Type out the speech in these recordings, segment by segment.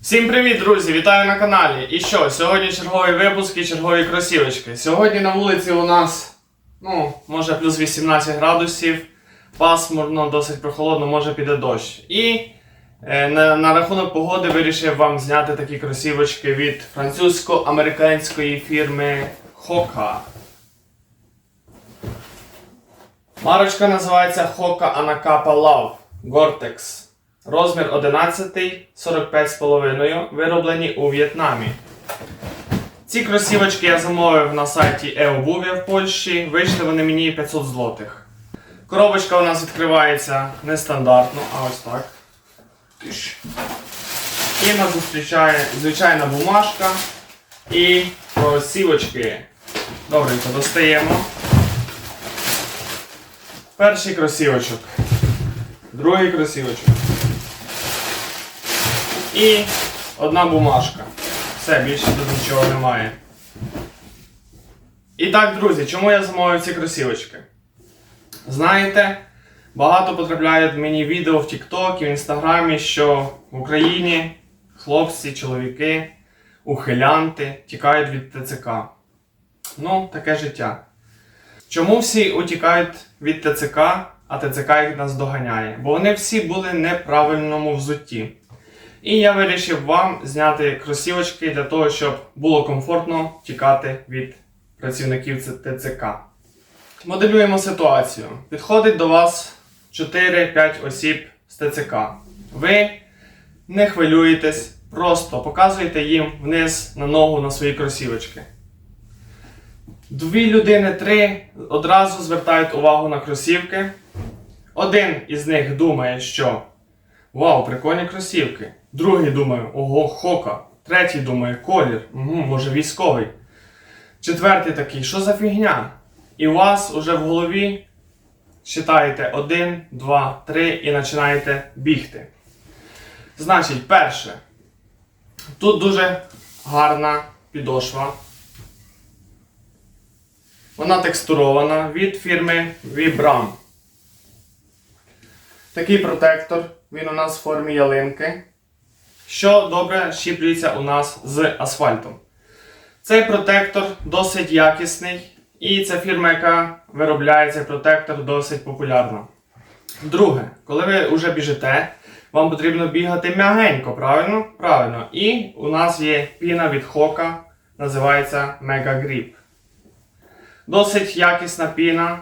Всім привіт, друзі! Вітаю на каналі. І що, сьогодні черговий випуск і чергові кросівочки. Сьогодні на вулиці у нас, ну, може плюс 18 градусів, пасмурно, досить прохолодно, може піде дощ. І е, на, на рахунок погоди вирішив вам зняти такі кросівочки від французько-американської фірми Hoka. Марочка називається Hoka Anacapa Love Gore-Tex. Розмір 11, 45,5, вироблені у В'єтнамі. Ці кросівочки я замовив на сайті Еобув'я в Польщі. Вийшли вони мені 500 злотих. Коробочка у нас відкривається нестандартно, а ось так. І нас зустрічає звичайна бумажка і кросівочки. Добренько, достаємо. Перший кросівочок. Другий кросівочок. І одна бумажка. Все, більше тут нічого немає. І так, друзі, чому я замовив ці кросівочки? Знаєте, багато потрапляють мені відео в TikTok і в Інстаграмі, що в Україні хлопці, чоловіки, ухилянти тікають від ТЦК. Ну, таке життя. Чому всі утікають від ТЦК, а ТЦК їх нас доганяє? Бо вони всі були неправильному взутті. І я вирішив вам зняти кросівочки для того, щоб було комфортно тікати від працівників ТЦК. Моделюємо ситуацію. Підходить до вас 4-5 осіб з ТЦК. Ви не хвилюєтесь, просто показуєте їм вниз на ногу на свої кросівочки. Дві людини, три одразу звертають увагу на кросівки. Один із них думає, що Вау, прикольні кросівки. Другий думає, ого, хока. Третій думає, колір. Угу, може військовий. Четвертий такий, що за фігня? І у вас уже в голові читаєте один, два, три і починаєте бігти. Значить, перше. Тут дуже гарна підошва. Вона текстурована від фірми Vibram. Такий протектор, він у нас в формі ялинки, що добре щіплюється у нас з асфальтом. Цей протектор досить якісний, і ця фірма, яка виробляє цей протектор, досить популярна. Друге, коли ви вже біжите, вам потрібно бігати м'ягенько, правильно? Правильно. І у нас є піна від Хока, називається Mega Grip. Досить якісна піна,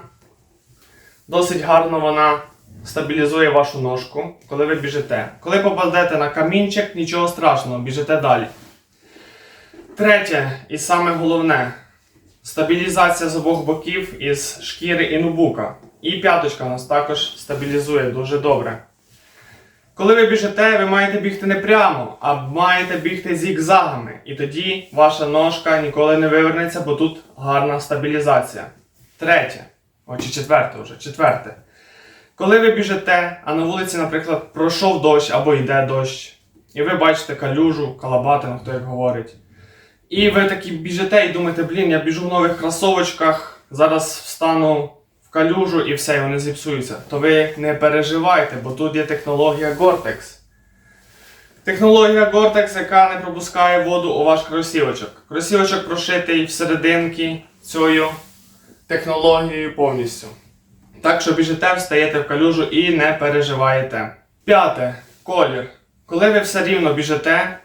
досить гарно вона стабілізує вашу ножку, коли ви біжите. Коли попадете на камінчик, нічого страшного, біжите далі. Третє, і саме головне стабілізація з обох боків із шкіри і нубука. І п'яточка нас також стабілізує дуже добре. Коли ви біжите, ви маєте бігти не прямо, а маєте бігти зігзагами. І тоді ваша ножка ніколи не вивернеться, бо тут гарна стабілізація. Третє. О, чи четверте вже. Четверте. Коли ви біжите, а на вулиці, наприклад, пройшов дощ або йде дощ, і ви бачите калюжу, калабатину, хто як говорить. І ви такі біжите і думаєте, блін, я біжу в нових кросовочках, зараз встану в калюжу і все, і вони зіпсуються. То ви не переживайте, бо тут є технологія Gore-Tex. Технологія Gore-Tex, яка не пропускає воду у ваш кросівочок. Кросівочок прошитий всерединки цією технологією повністю. Так що біжите, встаєте в калюжу і не переживаєте. П'яте. Колір. Коли ви все рівно біжите,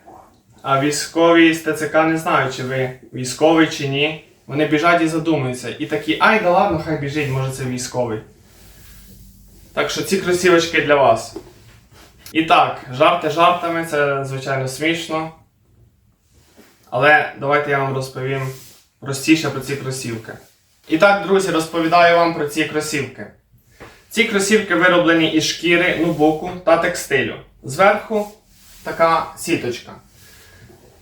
а військові з ТЦК не знають, чи ви військовий чи ні. Вони біжать і задумуються. І такі, ай, да ладно, хай біжить, може це військовий. Так що ці кросівочки для вас. І так, жарти жартами, це звичайно смішно. Але давайте я вам розповім простіше про ці кросівки. І так, друзі, розповідаю вам про ці кросівки. Ці кросівки вироблені із шкіри, нубуку та текстилю. Зверху така сіточка.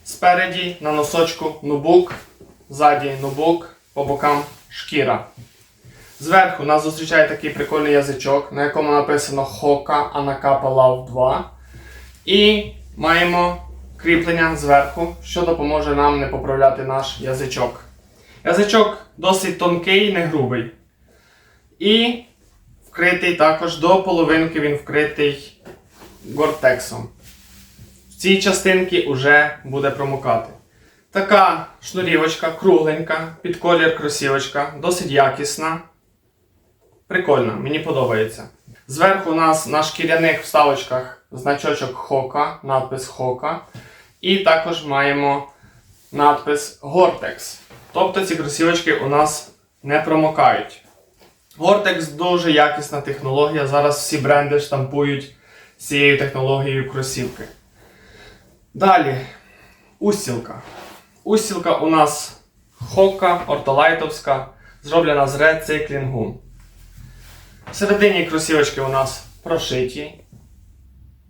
Спереді на носочку нубук, ззаді нубук, по бокам шкіра. Зверху нас зустрічає такий прикольний язичок, на якому написано Hoka Anacapa Love 2. І маємо кріплення зверху, що допоможе нам не поправляти наш язичок. Язичок досить тонкий, не грубий. І вкритий також до половинки він вкритий гортексом. В цій частинці вже буде промокати. Така шнурівочка, кругленька, під колір кросівочка, досить якісна. Прикольно, мені подобається. Зверху у нас на шкіряних вставочках значочок Хока, надпис Хока. І також маємо надпис Gore-Tex. Тобто ці кросівочки у нас не промокають. Gore-Tex дуже якісна технологія. Зараз всі бренди штампують цією технологією кросівки. Далі, устілка. Устілка у нас Хока, ортолайтовська, зроблена з рециклінгу. Всередині кросівочки у нас прошиті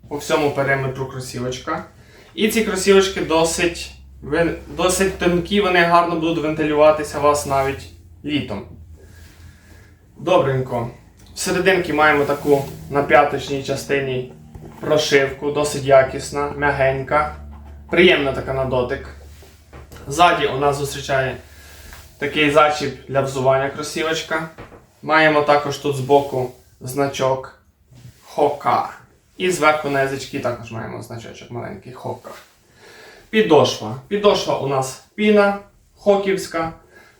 по всьому периметру кросівочка. І ці кросівочки досить, досить тонкі, вони гарно будуть вентилюватися у вас навіть літом. Добренько. Всерединки маємо таку на п'яточній частині прошивку, досить якісна, м'ягенька, приємна така на дотик. Ззаді у нас зустрічає такий зачіп для взування кросівочка. Маємо також тут збоку значок Хока. І зверху на язички також маємо значочок маленький Хока. Підошва. Підошва у нас піна хоківська,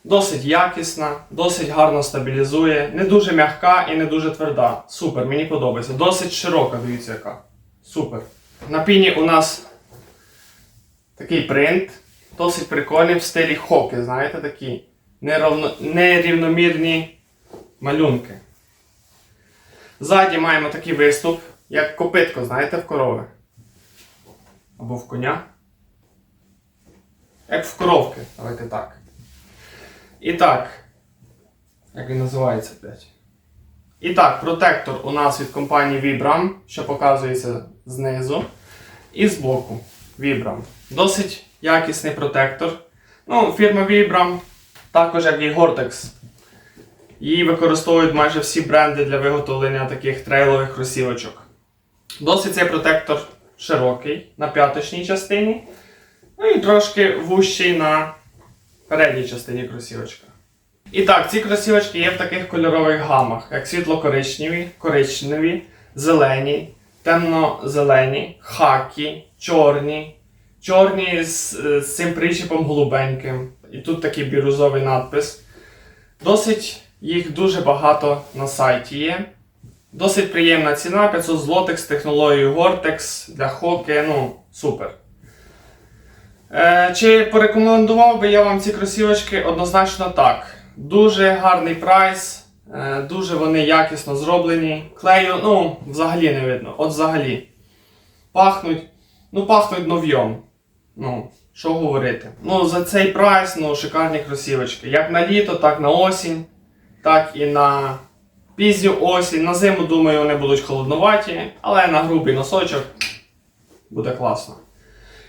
досить якісна, досить гарно стабілізує, не дуже м'яка і не дуже тверда. Супер, мені подобається. Досить широка, дивіться яка. Супер. На піні у нас такий принт, досить прикольний в стилі хоки, знаєте, такі неравно, нерівномірні малюнки. Ззаді маємо такий виступ, як копитко, знаєте, в корови. Або в коня. Як в коровки, давайте так. І так. Як він називається опять? І так, протектор у нас від компанії Vibram, що показується знизу. І збоку Vibram. Досить якісний протектор. Ну, фірма Vibram, також як і Gore-Tex. Її використовують майже всі бренди для виготовлення таких трейлових кросівочок. Досить цей протектор широкий на п'яточній частині. Ну і трошки вущий на передній частині кросівочка. І так, ці кросівочки є в таких кольорових гамах, як світло-коричневі, коричневі, зелені, темно-зелені, хакі, чорні, чорні з, з цим причіпом голубеньким. І тут такий бірюзовий надпис. Досить їх дуже багато на сайті є. Досить приємна ціна, 500 злотих з технологією Gore-Tex для хоки, ну, супер. Е, чи порекомендував би я вам ці кросівочки? Однозначно так. Дуже гарний прайс, е, дуже вони якісно зроблені. Клею, ну, взагалі не видно. От взагалі. Пахнуть, ну, пахнуть нов'йом. Ну, що говорити. Ну, за цей прайс, ну, шикарні кросівочки. Як на літо, так на осінь, так і на пізню осінь. На зиму, думаю, вони будуть холодноваті, але на грубий носочок буде класно.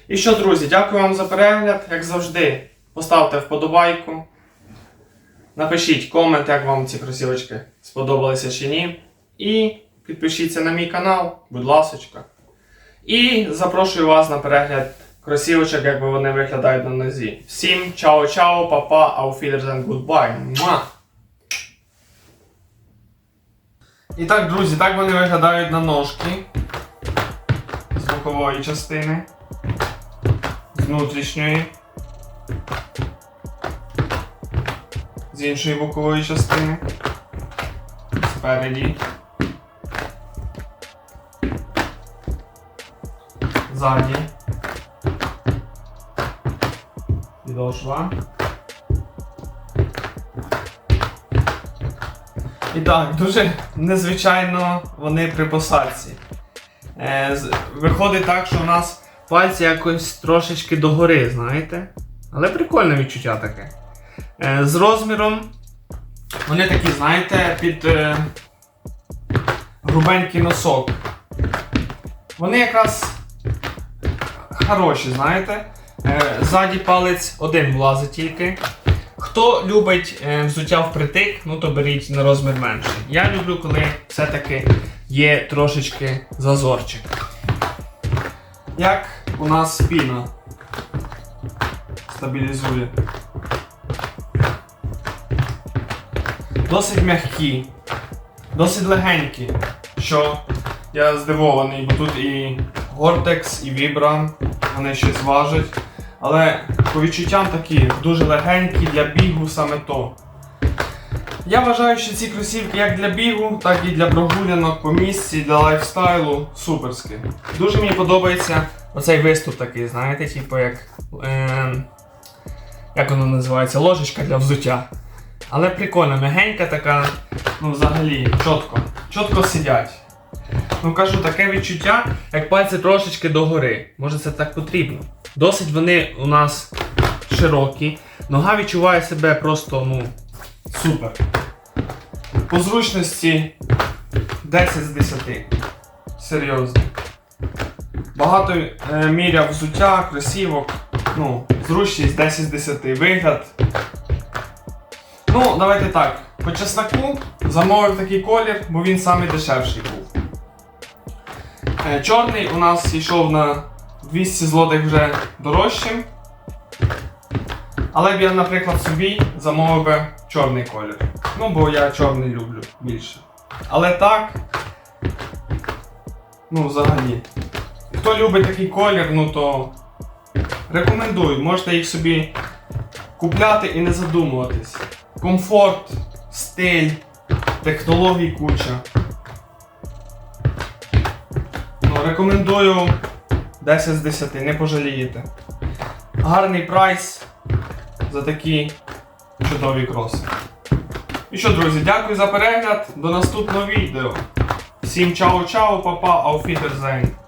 І що, друзі, дякую вам за перегляд. Як завжди, поставте вподобайку. Напишіть комент, як вам ці кросівочки сподобалися чи ні. І підпишіться на мій канал, будь ласочка. І запрошую вас на перегляд кросівочок, як вони виглядають на нозі. Всім чао-чао, папа, Wiedersehen, goodbye. І так, друзі, так вони виглядають на ножки з бокової частини, внутрішньої, з іншої бокової частини, спереді, ззаді, підошва. І так, дуже незвичайно вони при посадці. Е, виходить так, що у нас пальці якось трошечки догори, знаєте? Але прикольне відчуття таке. Е, з розміром вони такі, знаєте, під е, грубенький носок. Вони якраз хороші, знаєте. Е, ззаді палець один влазить тільки. Хто любить взуття впритик, ну то беріть на розмір менший. Я люблю, коли все-таки є трошечки зазорчик. Як у нас спіна стабілізує. Досить м'які, досить легенькі, що я здивований, бо тут і Gore-Tex і Vibram, вони щось важать. Але по відчуттям такі дуже легенькі для бігу саме то. Я вважаю, що ці кросівки як для бігу, так і для прогулянок по місці, для лайфстайлу суперські. Дуже мені подобається оцей виступ такий, знаєте, типу як. Е, як воно називається? Ложечка для взуття. Але прикольно, мягенька така, ну взагалі, чітко. Чітко сидять. Ну кажу, таке відчуття, як пальці трошечки догори. Може це так потрібно. Досить вони у нас широкі. Нога відчуває себе просто, ну, супер. По зручності 10 з 10. Серйозно. Багато е, міряв взуття, кросівок. Ну, зручність 10 з 10. Вигляд. Ну, давайте так. По чесноку замовив такий колір, бо він самий дешевший був. Е, Чорний у нас йшов на 200 злотих вже дорожчим. Але б я, наприклад, собі замовив би чорний колір. Ну, бо я чорний люблю більше. Але так. Ну, взагалі. Хто любить такий колір, ну то рекомендую. Можете їх собі купляти і не задумуватись. Комфорт, стиль, технологій куча. Ну, рекомендую 10 з 10, не пожалієте. Гарний прайс за такі чудові кроси. І що, друзі, дякую за перегляд. До наступного відео. Всім чао-чао, папа, auf Wiedersehen.